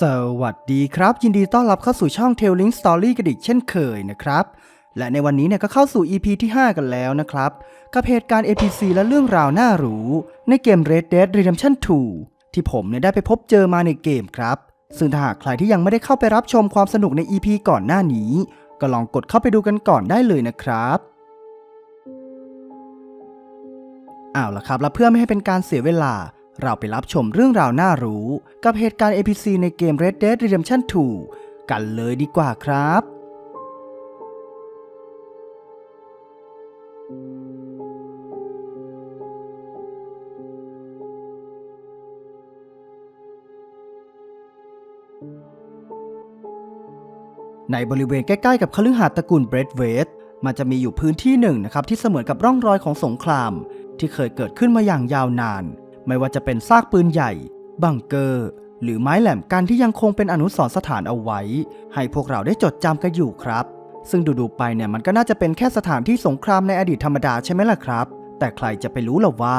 สวัสดีครับ ยินดีต้อนรับเข้าสู่ช่อง Telling Story กันอีกเช่นเคยนะครับ และในวันนี้เนี่ยก็เข้าสู่ EP ที่ 5 กันแล้วนะครับ กับเหตุการณ์ APC และเรื่องราวน่ารู้ ในเกม Red Dead Redemption 2 ที่ผมเนี่ยได้ไปพบเจอมาในเกมครับ ซึ่งถ้าหากใครที่ยังไม่ได้เข้าไปรับชมความสนุกใน EP ก่อนหน้านี้ ก็ลองกดเข้าไปดูกันก่อนได้เลยนะครับเอาละครับ และเพื่อไม่ให้เป็นการเสียเวลา เราไปรับชมเรื่องราวน่ารู้ กับเหตุการณ์ APC ในเกม Red Dead Redemption 2 กันเลยดีกว่าครับ ในบริเวณใกล้ๆกับคฤหาสน์ตระกูลเบรดเวสมันจะมีอยู่พื้นที่หนึ่งนะครับที่เสมือนกับร่องรอยของสงคราม ที่เคยเกิดขึ้นมาอย่างยาวนาน ไม่ว่าจะเป็นซากปืนใหญ่ บังเกอร์ หรือไม้แหลมกันที่ยังคงเป็นอนุสรณ์สถานเอาไว้ ให้พวกเราได้จดจำกันอยู่ครับ ซึ่งดูๆไปเนี่ยมันก็น่าจะเป็นแค่สถานที่สงครามในอดีตธรรมดาใช่ไหมล่ะครับ แต่ใครจะไปรู้หรอว่า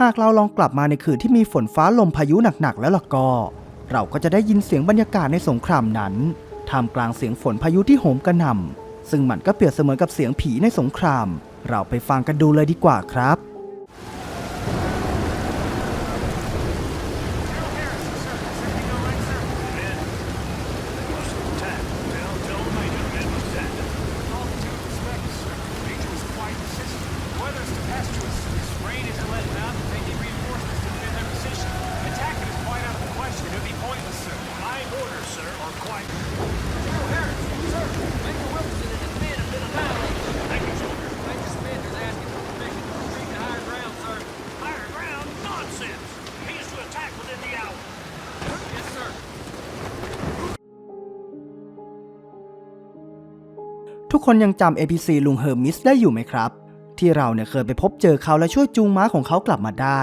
หากเราลองกลับมาในคืนที่มีฝนฟ้าลมพายุหนักๆแล้วล่ะก็ เราก็จะได้ยินเสียงบรรยากาศในสงครามนั้นท่ามกลางเสียงฝนพายุที่โหมกระหน่ำซึ่งมันก็เปรียบเสมือนกับเสียงผีในสงคราม เราไปฟังกันดูเลยดีกว่าครับ คนยังจำ APC ลุงเฮอร์มิสได้อยู่ไหมครับ ที่เราเนี่ยเคยไปพบเจอเขาและช่วยจูงม้าของเขากลับมาได้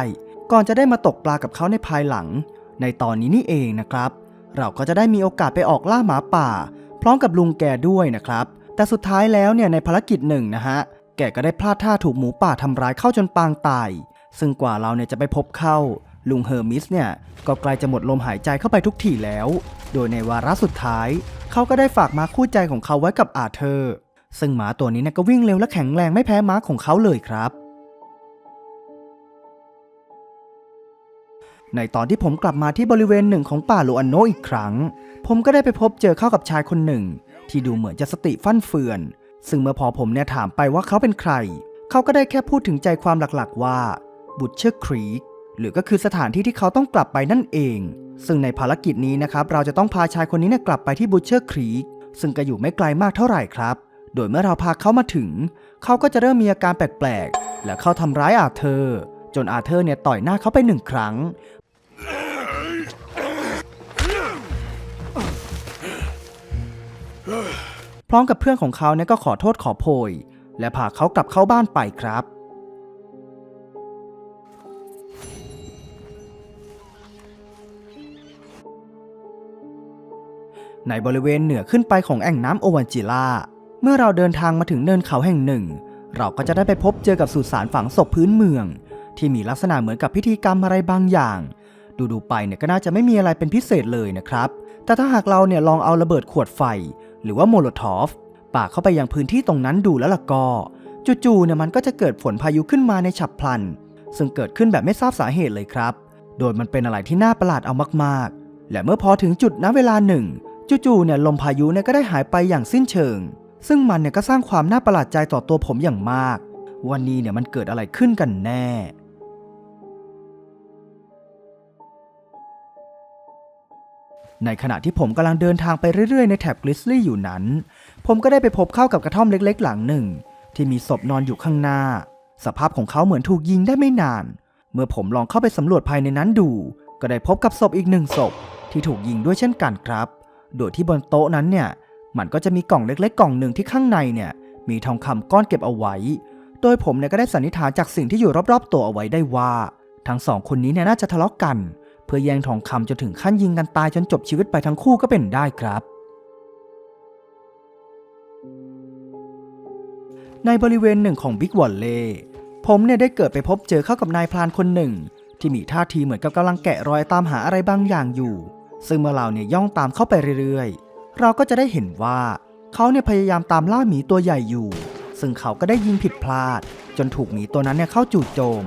ก่อนจะได้มาตกปลากับเขาในภายหลัง ในตอนนี้นี่เองนะครับ เราก็จะได้มีโอกาสไปออกล่าหมาป่า พร้อมกับลุงแกด้วยนะครับ แต่สุดท้ายแล้วเนี่ยในภารกิจหนึ่งนะฮะแกก็ได้พลาดท่าถูกหมูป่าทำร้ายเข้าจนปางตาย ซึ่งกว่าเราเนี่ยจะไปพบเข้าลุงเฮอร์มิสเนี่ยก็ใกล้จะหมดลมหายใจเข้าไปทุกทีแล้ว โดยในวาระสุดท้าย เขาก็ได้ฝากม้าคู่ใจของเขาไว้กับอาเธอร์ ซึ่งหมาตัวนี้เนี่ยก็วิ่งเร็วและแข็งแรงไม่แพ้ม้าของเขาเลยครับ ในตอนที่ผมกลับมาที่บริเวณหนึ่งของป่าโลอันโนอีกครั้ง ผมก็ได้ไปพบเจอเข้ากับชายคนหนึ่ง ที่ดูเหมือนจะสติฟั่นเฟือน ซึ่งเมื่อพอผมเนี่ยถามไปว่าเขาเป็นใคร เขาก็ได้แค่พูดถึงใจความหลักๆ ว่าบุตเชอร์ครีกหรือก็คือสถานที่ที่เขาต้องกลับไปนั่นเอง ซึ่งในภารกิจนี้นะครับ เราจะต้องพาชายคนนี้เนี่ยกลับไปที่บุตเชอร์ครีกซึ่งก็อยู่ไม่ไกลมากเท่าไหร่ครับ โดยเมื่อเราพาเขามาถึง เขาก็จะเริ่มมีอาการแปลกๆ และเข้าทำร้ายอาเธอร์ จนอาเธอร์เนี่ยต่อยหน้าเขาไปหนึ่งครั้ง พร้อมกับเพื่อนของเขาเนี่ยก็ขอโทษขอโพย และพาเขากลับเข้าบ้านไปครับในบริเวณเหนือขึ้นไปของแอ่งน้ำโอวันจิล่า เมื่อเราเดินทางมาถึงเนินเขาแห่งหนึ่ง เราก็จะได้ไปพบเจอกับสุสานฝังศพพื้นเมือง ที่มีลักษณะเหมือนกับพิธีกรรมอะไรบางอย่าง ดูๆไปเนี่ยก็น่าจะไม่มีอะไรเป็นพิเศษเลยนะครับ แต่ถ้าหากเราเนี่ยลองเอาระเบิดขวดไฟ หรือว่าโมโลทอฟปาเข้าไปยังพื้นที่ตรงนั้นดูแล้วล่ะก็จู่ๆเนี่ยมันก็จะเกิดฝนพายุขึ้นมาในฉับพลัน ซึ่งเกิดขึ้นแบบไม่ทราบสาเหตุเลยครับ โดยมันเป็นอะไรที่น่าประหลาดเอามากๆ และเมื่อพอถึงจุดณเวลาหนึ่งจู่ๆเนี่ยลมพายุเนี่ยก็ได้หายไปอย่างสิ้นเชิง ซึ่งมันเนี่ยก็สร้างความน่าประหลาดใจต่อตัวผมอย่างมาก วันนี้เนี่ยมันเกิดอะไรขึ้นกันแน่ ในขณะที่ผมกำลังเดินทางไปเรื่อยๆ ในแถบกริสลี่อยู่นั้น ผมก็ได้ไปพบเข้ากับกระท่อมเล็กๆ หลังหนึ่ง ที่มีศพนอนอยู่ข้างหน้า สภาพของเขาเหมือนถูกยิงได้ไม่นาน เมื่อผมลองเข้าไปสำรวจภายในนั้นดู ก็ได้พบกับศพอีกหนึ่งศพที่ถูกยิงด้วยเช่นกันครับ โดยที่บนโต๊ะนั้นเนี่ย มันก็จะมีกล่องเล็กๆกล่องหนึ่งที่ข้างในเนี่ยมีทองคำก้อนเก็บเอาไว้ โดยผมเนี่ยก็ได้สันนิษฐานจากสิ่งที่อยู่รอบๆ ตัวเอาไว้ได้ว่า ทั้งสองคนนี้เนี่ยน่าจะทะเลาะกัน เพื่อแย่งทองคำจนถึงขั้นยิงกันตายจนจบชีวิตไปทั้งคู่ก็เป็นได้ครับ ในบริเวณหนึ่งของบิ๊กวอลเล่ผมเนี่ยได้เกิดไปพบเจอเข้ากับนายพรานคนหนึ่ง ที่มีท่าทีเหมือนกับกำลังแกะรอยตามหาอะไรบางอย่างอยู่ ซึ่งเมื่อเราเนี่ยย่องตามเข้าไปเรื่อยๆ เราก็จะได้เห็นว่าเขาเนี่ยพยายามตามล่าหมีตัวใหญ่อยู่ ซึ่งเขาก็ได้ยิงผิดพลาด จนถูกหมีตัวนั้นเนี่ยเข้าจู่โจม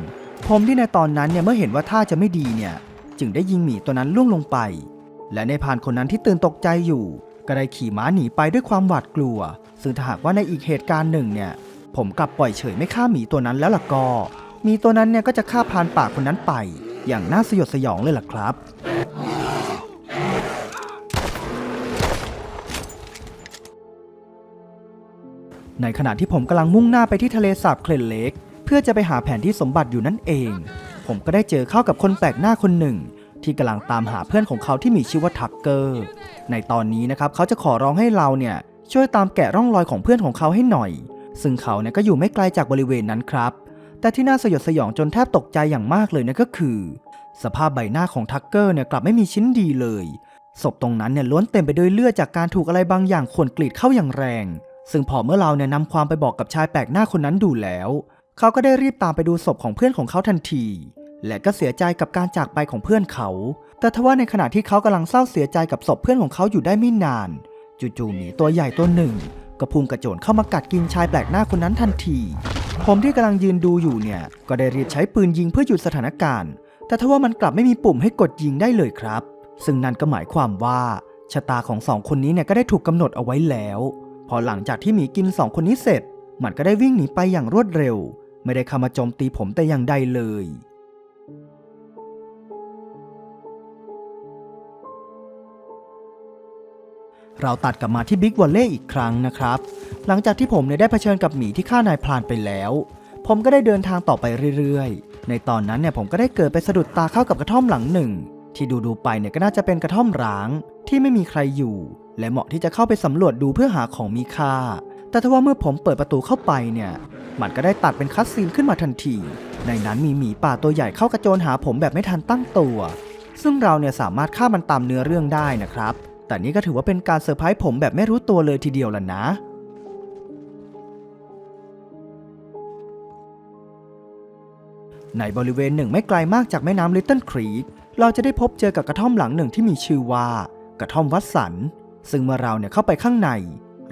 ผมที่ในตอนนั้นเนี่ยเมื่อเห็นว่าท่าจะไม่ดีเนี่ย จึงได้ยิงหมีตัวนั้นล่วงลงไป และในพานคนนั้นที่ตื่นตกใจอยู่ ก็ได้ขี่ม้าหนีไปด้วยความหวาดกลัว ซึ่งถ้าหากว่าในอีกเหตุการณ์หนึ่งเนี่ย ผมกลับปล่อยเฉยไม่ฆ่าหมีตัวนั้นแล้วล่ะก็หมีตัวนั้นเนี่ยก็จะฆ่าพานป่าคนนั้นไป อย่างน่าสยดสยองเลยล่ะครับ ในขณะที่ผมกำลังมุ่งหน้าไปที่ทะเลสาบเคลนเลกเพื่อจะไปหาแผนที่สมบัติอยู่นั่นเอง ผมก็ได้เจอเข้ากับคนแปลกหน้าคนหนึ่ง ที่กำลังตามหาเพื่อนของเขาที่มีชื่อว่าทักเกอร์ ในตอนนี้นะครับเขาจะขอร้องให้เราเนี่ยช่วยตามแกะร่องรอยของเพื่อนของเขาให้หน่อย ซึ่งเขาเนี่ยก็อยู่ไม่ไกลจากบริเวณนั้นครับ แต่ที่น่าสยดสยองจนแทบตกใจอย่างมากเลยนั่นก็คือ สภาพใบหน้าของทักเกอร์เนี่ยกลับไม่มีชิ้นดีเลยศพตรงนั้นเนี่ยล้วนเต็มไปด้วยเลือดจากการถูกอะไรบางอย่างข่วนกรีดเข้าอย่างแรง ซึ่งพอเมื่อเราเนี่ยนำความไปบอกกับชายแปลกหน้าคนนั้นดูแล้ว เขาก็ได้รีบตามไปดูศพของเพื่อนของเขาทันที และก็เสียใจกับการจากไปของเพื่อนเขา แต่ทว่าในขณะที่เขากำลังเศร้าเสียใจกับศพเพื่อนของเขาอยู่ได้ไม่นาน จู่ๆหมีตัวใหญ่ตัวหนึ่งก็พุ่งกระโจนเข้ามากัดกินชายแปลกหน้าคนนั้นทันที ผมที่กำลังยืนดูอยู่เนี่ย ก็ได้รีบใช้ปืนยิงเพื่อหยุดสถานการณ์ แต่ทว่ามันกลับไม่มีปุ่มให้กดยิงได้เลยครับ ซึ่งนั่นก็หมายความว่าชะตาของสองคนนี้เนี่ยก็ได้ถูกกำหนดเอาไว้แล้ว พอหลังจากที่หมีกินสองคนนี้เสร็จ มันก็ได้วิ่งหนีไปอย่างรวดเร็ว ไม่ได้เข้ามาโจมตีผมแต่อย่างใดเลย เราตัดกลับมาที่บิ๊กวอลเล่อีกครั้งนะครับ หลังจากที่ผมเนี่ยได้เผชิญกับหมีที่ฆ่านายพรานไปแล้ว ผมก็ได้เดินทางต่อไปเรื่อยๆ ในตอนนั้นเนี่ยผมก็ได้เกิดไปสะดุดตาเข้ากับกระท่อมหลังหนึ่ง ที่ดูๆไปเนี่ยก็น่าจะเป็นกระท่อมร้างที่ไม่มีใครอยู่ และเหมาะที่จะเข้าไปสำรวจดูเพื่อหาของมีค่า แต่ทว่าเมื่อผมเปิดประตูเข้าไปเนี่ย มันก็ได้ตัดเป็นคัสซีนขึ้นมาทันที ในนั้นมีหมีป่าตัวใหญ่เข้ากระโจนหาผมแบบไม่ทันตั้งตัว ซึ่งเราเนี่ยสามารถฆ่ามันตามเนื้อเรื่องได้นะครับ แต่นี่ก็ถือว่าเป็นการเซอร์ไพรส์ผมแบบไม่รู้ตัวเลยทีเดียวล่ะนะในบริเวณหนึ่งไม่ไกลมากจากแม่น้ำลิตเติ้ลครีก เราจะได้พบเจอกับกระท่อมหลังหนึ่งที่มีชื่อว่า กระท่อมวัดสัน ซึ่งเมื่อเราเนี่ยเข้าไปข้างใน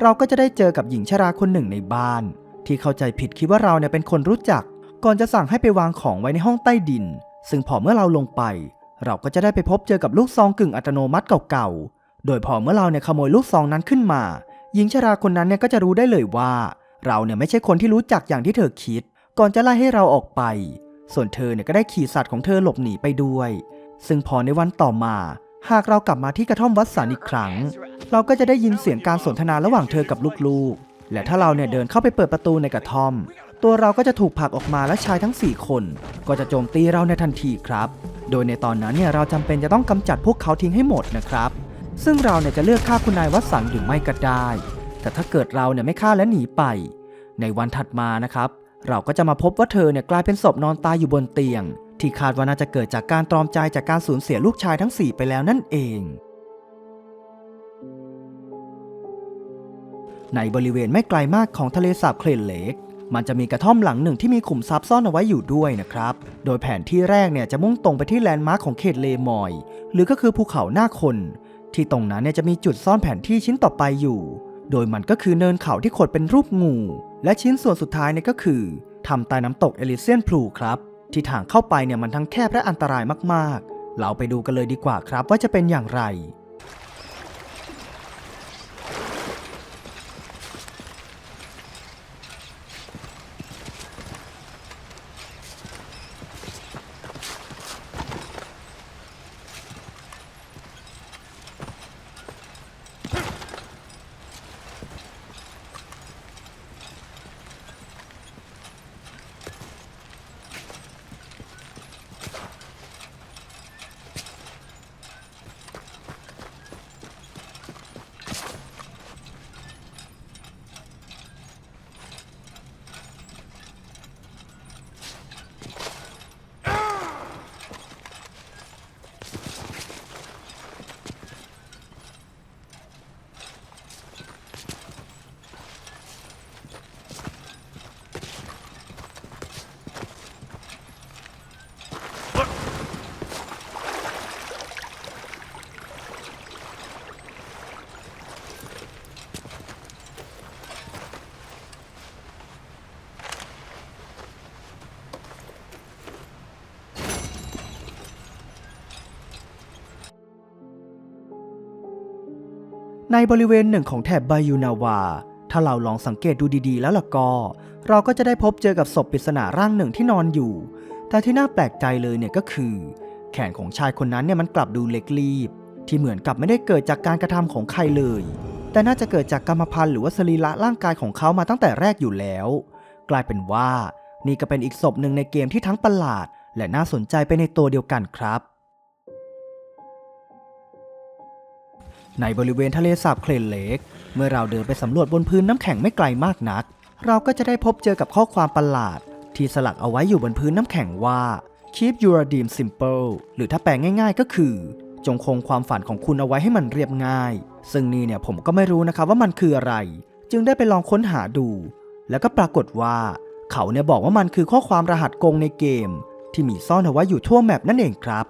เราก็จะได้เจอกับหญิงชราคนหนึ่งในบ้าน ที่เข้าใจผิดคิดว่าเราเนี่ยเป็นคนรู้จัก ก่อนจะสั่งให้ไปวางของไว้ในห้องใต้ดิน ซึ่งพอเมื่อเราลงไป เราก็จะได้ไปพบเจอกับลูกซองกึ่งอัตโนมัติเก่าๆ โดยพอเมื่อเราเนี่ยขโมยลูกซองนั้นขึ้นมา หญิงชราคนนั้นเนี่ยก็จะรู้ได้เลยว่า เราเนี่ยไม่ใช่คนที่รู้จักอย่างที่เธอคิด ก่อนจะไล่ให้เราออกไป ส่วนเธอเนี่ยก็ได้ขี่สัตว์ของเธอหลบหนีไปด้วย ซึ่งพอในวันต่อมา หากเรากลับมาที่กระท่อมวัดสันอีกครั้ง เราก็จะได้ยินเสียงการสนทนาระหว่างเธอกับลูกๆ และถ้าเราเนี่ยเดินเข้าไปเปิดประตูในกระท่อม ตัวเราก็จะถูกผลักออกมาและชายทั้ง 4 คน ก็จะโจมตีเราในทันทีครับ โดยในตอนนั้นเนี่ยเราจำเป็นจะต้องกำจัดพวกเขาทิ้งให้หมดนะครับ ซึ่งเราเนี่ยจะเลือกฆ่าคุณนายวัดสันหรือไม่ก็ได้ แต่ถ้าเกิดเราเนี่ยไม่ฆ่าและหนีไป ในวันถัดมานะครับ เราก็จะมาพบว่าเธอเนี่ยกลายเป็นศพนอนตายอยู่บนเตียง ที่คาดว่าน่าจะเกิดจากการตรอมใจจากการสูญเสียลูกชายทั้ง 4 ไปแล้วนั่นเอง ในบริเวณไม่ไกลมากของทะเลสาบเคลนเลกมันจะมีกระท่อมหลังหนึ่งที่มีขุมทรัพย์ซ่อนเอาไว้อยู่ด้วยนะครับ โดยแผนที่แรกเนี่ยจะมุ่งตรงไปที่แลนด์มาร์คของเขตเลมอย หรือก็คือภูเขาหน้าคน ที่ตรงนั้นเนี่ยจะมีจุดซ่อนแผนที่ชิ้นต่อไปอยู่ โดยมันก็คือเนินเขาที่ขดเป็นรูปงู และชิ้นส่วนสุดท้ายเนี่ยก็คือทำใต้น้ำตกเอลิเซียนพลูครับ ที่ทางเข้าไปเนี่ยมันทั้งแคบและอันตรายมากๆ เราไปดูกันเลยดีกว่าครับว่าจะเป็นอย่างไร ในบริเวณหนึ่งของแถบบายูนาวา ถ้าเราลองสังเกตดูดีๆ แล้วล่ะก็ เราก็จะได้พบเจอกับศพปริศนาร่างหนึ่งที่นอนอยู่ แต่ที่น่าแปลกใจเลยเนี่ยก็คือ แขนของชายคนนั้นเนี่ยมันกลับดูเล็กรีบ ที่เหมือนกับไม่ได้เกิดจากการกระทำของใครเลย แต่น่าจะเกิดจากกรรมพันธุ์หรือว่าสรีระร่างกายของเขามาตั้งแต่แรกอยู่แล้ว กลายเป็นว่า นี่ก็เป็นอีกศพหนึ่งในเกมที่ทั้งประหลาด และน่าสนใจไปในตัวเดียวกันครับ ในบริเวณทะเลสาบเคลนเลก เมื่อเราเดินไปสำรวจบนพื้นน้ำแข็งไม่ไกลมากนัก เราก็จะได้พบเจอกับข้อความประหลาด ที่สลักเอาไว้อยู่บนพื้นน้ำแข็งว่า keep your dream simple หรือถ้าแปลง่ายๆก็คือ จงคงความฝันของคุณเอาไว้ให้มันเรียบง่าย ซึ่งนี่เนี่ยผมก็ไม่รู้นะครับว่ามันคืออะไร จึงได้ไปลองค้นหาดู แล้วก็ปรากฏว่า เขาเนี่ยบอกว่ามันคือข้อความรหัสกงในเกม ที่มีซ่อนเอาไว้อยู่ทั่วแมปนั่นเองครับ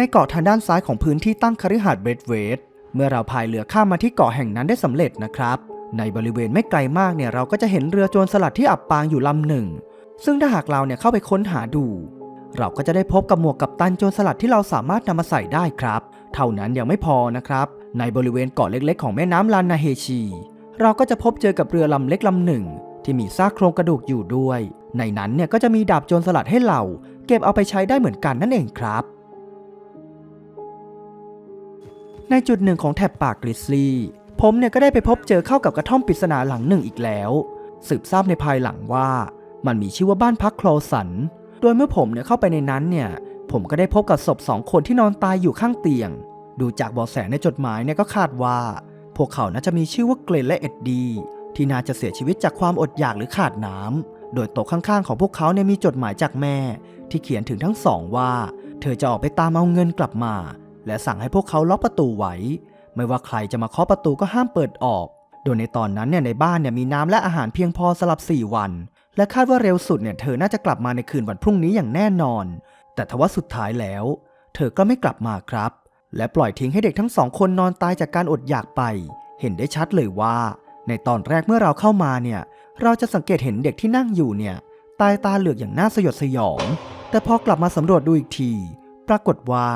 ในเกาะทางด้านซ้ายของพื้นที่ตั้งคฤหาสน์เบรดเวดเมื่อเราพายเรือข้ามมาที่เกาะแห่งนั้นได้สำเร็จนะครับ ในบริเวณไม่ไกลมากเนี่ยเราก็จะเห็นเรือโจรสลัดที่อับปางอยู่ลำหนึ่ง ซึ่งถ้าหากเราเนี่ยเข้าไปค้นหาดู เราก็จะได้พบกับหมวกกับตันโจรสลัดที่เราสามารถนำมาใส่ได้ครับ เท่านั้นยังไม่พอนะครับ ในบริเวณเกาะเล็กๆ ของแม่น้ำลานนาเฮชี เราก็จะพบเจอกับเรือลำเล็กลำหนึ่ง ที่มีซากโครงกระดูกอยู่ด้วย ในนั้นเนี่ยก็จะมีดาบโจรสลัดให้เรา เก็บเอาไปใช้ได้เหมือนกันนั่นเองครับ ในจุดหนึ่งของแถบปากริสลี่ ผมเนี่ยก็ได้ไปพบเจอเข้ากับกระท่อมปริศนาหลังหนึ่งอีกแล้ว สืบทราบในภายหลังว่า มันมีชื่อว่าบ้านพักโคลสัน โดยเมื่อผมเนี่ยเข้าไปในนั้นเนี่ย ผมก็ได้พบกับศพสองคนที่นอนตายอยู่ข้างเตียง ดูจากเบาะแสในจดหมายเนี่ยก็คาดว่า พวกเขาน่าจะมีชื่อว่าเกรนและเอ็ดดีที่น่าจะเสียชีวิตจากความอดอยากหรือขาดน้ำโดยโต๊ะข้างๆ ของพวกเขาเนี่ยมีจดหมายจากแม่ ที่เขียนถึงทั้งสองว่า เธอจะออกไปตามเอาเงินกลับมา และสั่งให้พวกเขาล็อกประตูไว้ ไม่ว่าใครจะมาเคาะประตูก็ห้ามเปิดออก โดยในตอนนั้นเนี่ยในบ้านเนี่ยมีน้ำและอาหารเพียงพอสำหรับ 4 วัน และคาดว่าเร็วสุดเนี่ยเธอน่าจะกลับมาในคืนวันพรุ่งนี้อย่างแน่นอน แต่ทว่าสุดท้ายแล้ว เธอก็ไม่กลับมาครับ และปล่อยทิ้งให้เด็กทั้งสองคนนอนตายจากการอดอยากไป เห็นได้ชัดเลยว่า ในตอนแรกเมื่อเราเข้ามาเนี่ยเราจะสังเกตเห็นเด็กที่นั่งอยู่เนี่ยตายตาเหลือกอย่างน่าสยดสยอง แต่พอกลับมาสำรวจดูอีกที ปรากฏว่า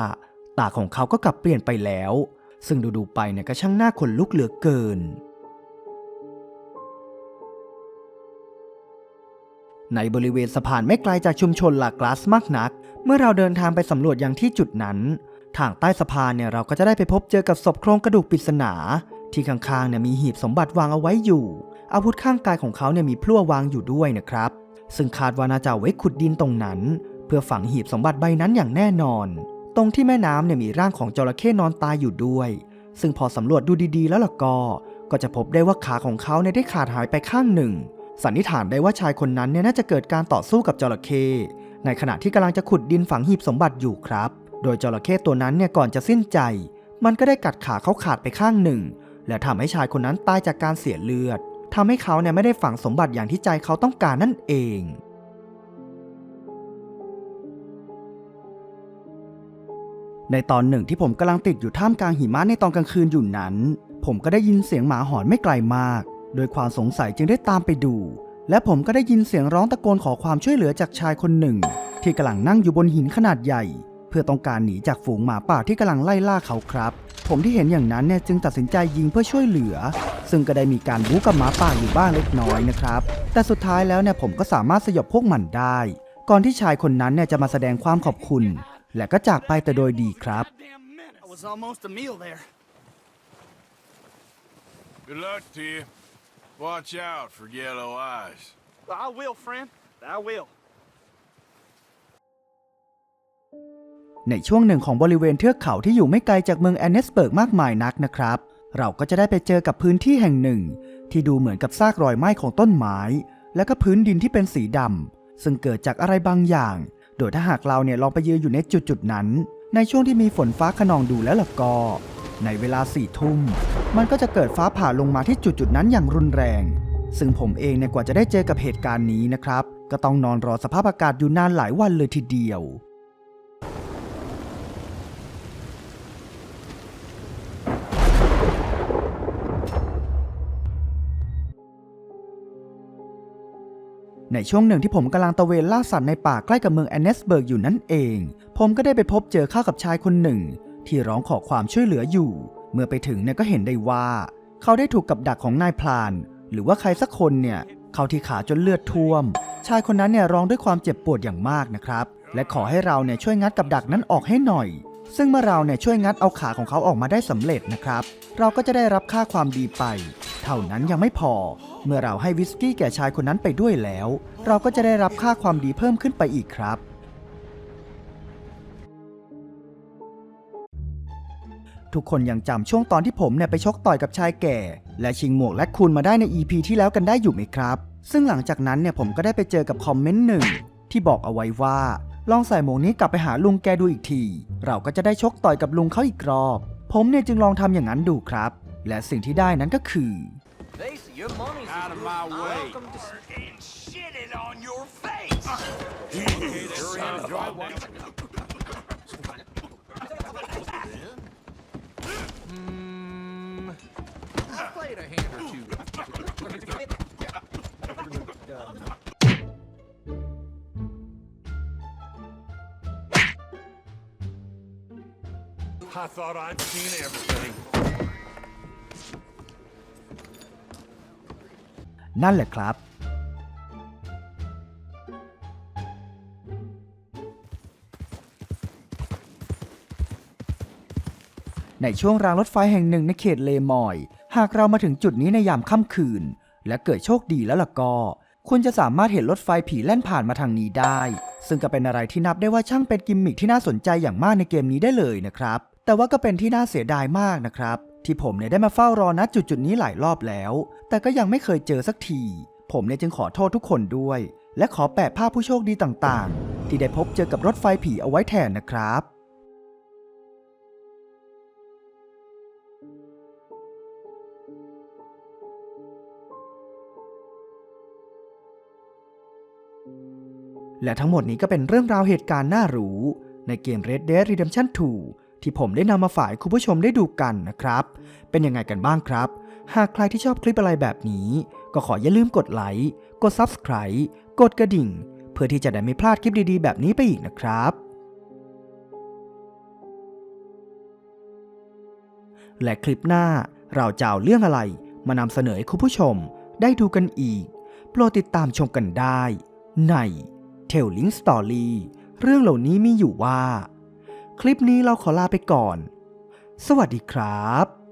ตาของเขาก็กลับเปลี่ยนไปแล้ว ซึ่งดูๆไปเนี่ยก็ช่างน่าขนลุกเหลือเกิน ในบริเวณสะพานไม่ไกลจากชุมชนลากลาสมากนัก เมื่อเราเดินทางไปสำรวจยังที่จุดนั้น ทางใต้สะพานเนี่ยเราก็จะได้ไปพบเจอกับศพโครงกระดูกปริศนา ที่ข้างๆเนี่ยมีหีบสมบัติวางเอาไว้อยู่ อาวุธข้างกายของเขาเนี่ยมีพลั่ววางอยู่ด้วยนะครับ ซึ่งคาดว่าน่าจะเอาไว้ขุดดินตรงนั้น เพื่อฝังหีบสมบัติใบนั้นอย่างแน่นอน ตรงที่แม่น้ำเนี่ยมีร่างของจระเข้นอนตายอยู่ด้วย ซึ่งพอสำรวจดูดีๆ แล้วล่ะก็ ก็จะพบได้ว่าขาของเขาเนี่ยได้ขาดหายไปข้างหนึ่ง สันนิษฐานได้ว่าชายคนนั้นเนี่ยน่าจะเกิดการต่อสู้กับจระเข้ในขณะที่กำลังจะขุดดินฝังหีบสมบัติอยู่ครับ โดยจระเข้ตัวนั้นเนี่ยก่อนจะสิ้นใจ มันก็ได้กัดขาเขาขาดไปข้างหนึ่ง และทำให้ชายคนนั้นตายจากการเสียเลือดทำให้เขาเนี่ยไม่ได้ฝังสมบัติอย่างที่ใจเขาต้องการนั่นเอง ในตอนหนึ่งที่ผมกำลังติดอยู่ท่ามกลางหิมะในตอนกลางคืนอยู่นั้น ผมก็ได้ยินเสียงหมาหอนไม่ไกลมาก โดยความสงสัยจึงได้ตามไปดู และผมก็ได้ยินเสียงร้องตะโกนขอความช่วยเหลือจากชายคนหนึ่ง ที่กำลังนั่งอยู่บนหินขนาดใหญ่ เพื่อต้องการหนีจากฝูงหมาป่าที่กำลังไล่ล่าเขาครับ ผมที่เห็นอย่างนั้นเนี่ยจึงตัดสินใจยิงเพื่อช่วยเหลือ ซึ่งก็ได้มีการบู๊กับหมาป่าอยู่บ้างเล็กน้อยนะครับ แต่สุดท้ายแล้วเนี่ยผมก็สามารถสยบพวกมันได้ ก่อนที่ชายคนนั้นเนี่ยจะมาแสดงความขอบคุณ และก็จากไปแต่โดยดีครับ Damn minute. That was almost a meal there. Good luck to you. Watch out for yellow eyes. I will, friend. I will. ในช่วงหนึ่งของบริเวณเทือกเขาที่อยู่ไม่ไกลจากเมืองแอนเนสเบิร์กมากมายนักนะครับ เราก็จะได้ไปเจอกับพื้นที่แห่งหนึ่ง ที่ดูเหมือนกับซากรอยไหม้ของต้นไม้ และก็พื้นดินที่เป็นสีดำซึ่งเกิดจากอะไรบางอย่าง โดยถ้าหากเราเนี่ยลองไปยืนอยู่ในจุดจุดนั้น ในช่วงที่มีฝนฟ้าขนองดูแล้วล่ะก็ ในเวลาสี่ทุ่ม มันก็จะเกิดฟ้าผ่าลงมาที่จุดจุดนั้นอย่างรุนแรง ซึ่งผมเองเนี่ยกว่าจะได้เจอกับเหตุการณ์นี้นะครับ ก็ต้องนอนรอสภาพอากาศอยู่นานหลายวันเลยทีเดียว ในช่วงหนึ่งที่ผมกำลังตะเวนล่าสัตว์ในป่าใกล้กับเมืองแอนเนสเบิร์กอยู่นั่นเอง ผมก็ได้ไปพบเจอเข้ากับชายคนหนึ่ง ที่ร้องขอความช่วยเหลืออยู่ เมื่อไปถึงเนี่ยก็เห็นได้ว่า เขาได้ถูกกับดักของนายพลาน หรือว่าใครสักคนเนี่ยเข้าที่ขาจนเลือดท่วม ชายคนนั้นเนี่ยร้องด้วยความเจ็บปวดอย่างมากนะครับ และขอให้เราเนี่ยช่วยงัดกับดักนั้นออกให้หน่อย ซึ่งเมื่อเราเนี่ยช่วยงัดเอาขาของเขาออกมาได้สำเร็จนะครับ เราก็จะได้รับค่าความดีไป เท่านั้นยังไม่พอ เมื่อเราให้วิสกี้แก่ชายคนนั้นไปด้วยแล้ว เราก็จะได้รับค่าความดีเพิ่มขึ้นไปอีกครับ ทุกคนยังจำช่วงตอนที่ผมเนี่ยไปชกต่อยกับชายแก่ และชิงหมวกและคูณมาได้ใน EP ที่แล้วกันได้อยู่ไหมครับ ซึ่งหลังจากนั้นเนี่ยผมก็ได้ไปเจอกับคอมเมนต์หนึ่งที่บอกเอาไว้ว่า ลองใส่หมวกนี้กลับไปหาลุงแกดูอีกที เราก็จะได้ชกต่อยกับลุงเขาอีกรอบ ผมเนี่ยจึงลองทำอย่างนั้นดูครับ และสิ่งที่ได้นั้นก็คือ Basie, your money's Out of my way. welcome to And shit it on your face! I played a hand or two. I thought I'd seen everything. นั่นแหละครับ ในช่วงรางรถไฟแห่งหนึ่งในเขตเลมอย หากเรามาถึงจุดนี้ในยามค่ำคืน และเกิดโชคดีแล้วล่ะก็คุณจะสามารถเห็นรถไฟผีแล่นผ่านมาทางนี้ได้ ซึ่งก็เป็นอะไรที่นับได้ว่าช่างเป็นกิมมิคที่น่าสนใจอย่างมากในเกมนี้ได้เลยนะครับ แต่ว่าก็เป็นที่น่าเสียดายมากนะครับ ที่ผมเนี่ยได้มาเฝ้ารอณจุดจุดๆนี้หลายรอบแล้ว แต่ก็ยังไม่เคยเจอสักที ผมเนี่ยจึงขอโทษทุกคนด้วย และขอแปะภาพผู้โชคดีต่างๆ ที่ได้พบเจอกับรถไฟผีเอาไว้แทนนะครับและทั้งหมดนี้ก็เป็นเรื่องราวเหตุการณ์น่ารู้ ในเกม Red Dead Redemption 2 ที่ผมได้นำมาฝากคุณผู้ชมได้ดูกันนะครับ เป็นยังไงกันบ้างครับ หากใครที่ชอบคลิปอะไรแบบนี้ ก็ขออย่าลืมกดไลค์กด Subscribe กดกระดิ่ง เพื่อที่จะได้ไม่พลาดคลิปดีๆ แบบนี้ไปอีกนะครับและคลิปหน้าเราจะเอาเรื่องอะไรมานำเสนอให้คุณผู้ชมได้ดูกันอีก โปรดติดตามชมกันได้ ใน Telling Story เรื่องเหล่านี้มีอยู่ว่า คลิปนี้เราขอลาไปก่อน สวัสดีครับ